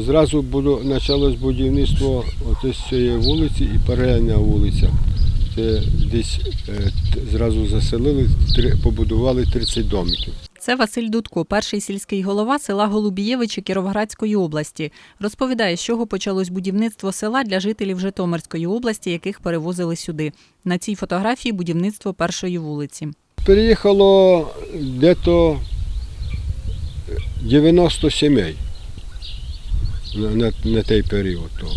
Зразу було, почалось будівництво з цієї вулиці і паралельна вулиця. Це десь е, зразу заселили, побудували 30 домиків. Це Василь Дудко, перший сільський голова села Голубієвичі Кіровоградської області. Розповідає, з чого почалось будівництво села для жителів Житомирської області, яких перевозили сюди. На цій фотографії будівництво першої вулиці. Переїхало дето 90 сімей на, на, на той період того.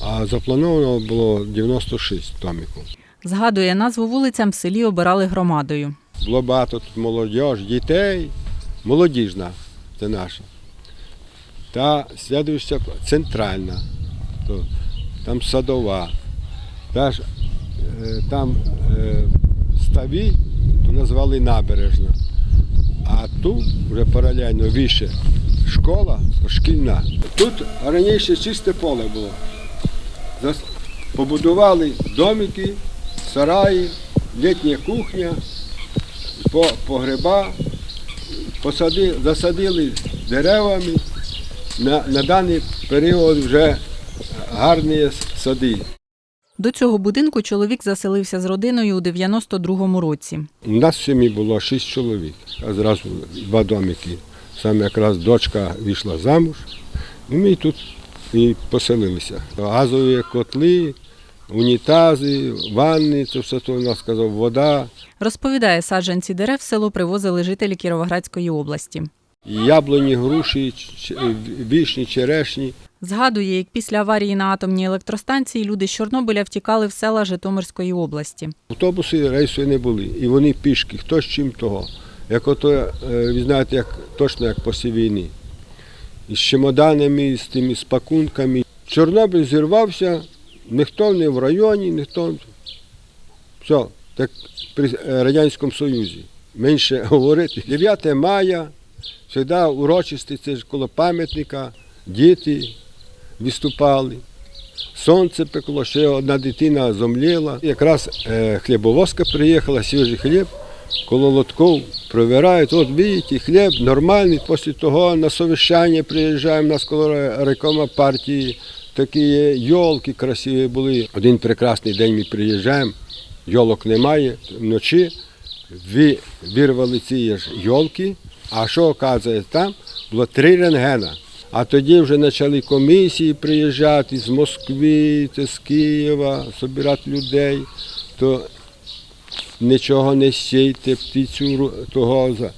А заплановано було 96 домиків. Згадує, назву вулицям в селі обирали громадою. Було багато тут молодіж, дітей, молодіжна, це наша. Та слідуюча центральна, то, там садова. Та ж, е, там е, ставі, то назвали набережна. А тут вже паралельно вище школа, шкільна. Тут раніше чисте поле було. Побудували домики, сараї, літня кухня, по, погреба, посади, засадили деревами. На, на даний період вже гарні сади. До цього будинку чоловік заселився з родиною у 92-му році. У нас в сім'ї було шість чоловік, а зразу два домики. Саме якраз дочка вийшла замуж, і ми тут і поселилися. Газові котли, унітази, ванни, це все то у нас сказав, вода, Розповідає, саджанці дерев село привозили жителі Кіровоградської області. яблуні, груші, вішні, черешні. Згадує, як після аварії на атомній електростанції люди з Чорнобиля втікали в села Житомирської області. Автобуси рейсу не були, і вони пішки, хто з чим того. Як ото, е, ви знаєте, як, точно як після війни. Із чемоданами, з тими з пакунками. Чорнобиль зірвався, ніхто не в районі, ніхто. Все, так при Радянському Союзі. Менше говорити. 9 мая, завжди урочисті, це ж коло пам'ятника, діти виступали. Сонце пекло, ще одна дитина зомліла. Якраз е, хлібовозка приїхала, свіжий хліб, коло лотков провирають. От бачите, хліб нормальний. Після того на совіщання приїжджаємо, у нас коло райкома партії. Такі йолки красиві були. Один прекрасний день ми приїжджаємо, йолок немає. Вночі вирвали ці ж йолки, а що оказується там? Було три рентгена. А тоді вже почали комісії приїжджати з Москви, з Києва, збирати людей, то нічого не сійте, птицю того за-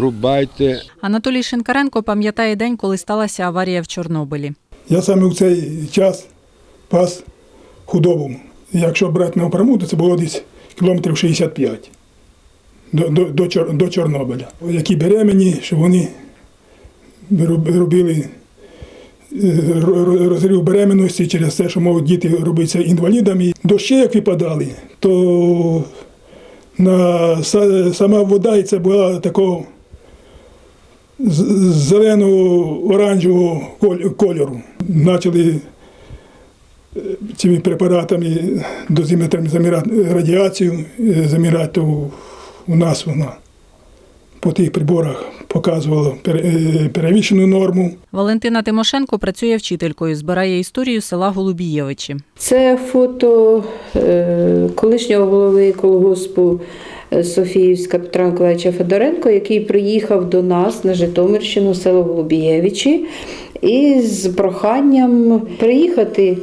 рубайте. Анатолій Шинкаренко пам'ятає день, коли сталася аварія в Чорнобилі. Я саме в цей час пас худобу. Якщо брати на напряму, то це було десь кілометрів 65 до, до, до, Чор- до Чорнобиля. Які беременні, що вони робили е, ро- ро- розрив беременності через те, що можуть діти робитися інвалідами. Дощі як випадали, то на сама вода і це була такого з- зелено-оранжевого кольору. Почали е, цими препаратами дозиметрами заміряти радіацію, замірати у нас вона по тих приборах показувала е, перевищену норму. Валентина Тимошенко працює вчителькою, збирає історію села Голубієвичі. Це фото е, колишнього голови колгоспу е, Софіївська Петра Миколаївича Федоренко, який приїхав до нас на Житомирщину, село Голубієвичі, із проханням приїхати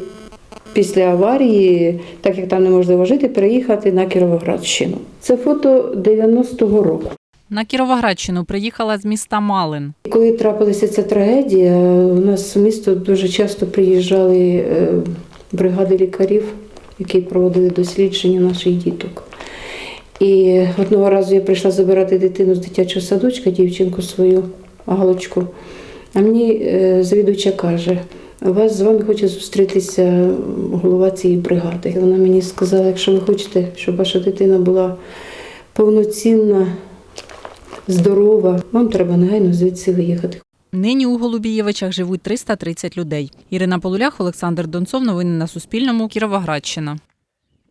після аварії, так як там неможливо жити, приїхати на Кіровоградщину. Це фото 90-го року. На Кіровоградщину приїхала з міста Малин. Коли трапилася ця трагедія, у нас в місто дуже часто приїжджали е, бригади лікарів, які проводили дослідження наших діток. І одного разу я прийшла забирати дитину з дитячого садочка, дівчинку свою галочку. А мені е, завідувача каже: вас з вами хоче зустрітися голова цієї бригади. І вона мені сказала, якщо ви хочете, щоб ваша дитина була повноцінна, здорова, вам треба негайно звідси виїхати. Нині у Голубієвичах живуть 330 людей. Ірина Полулях, Олександр Донцов. Новини на Суспільному. Кіровоградщина.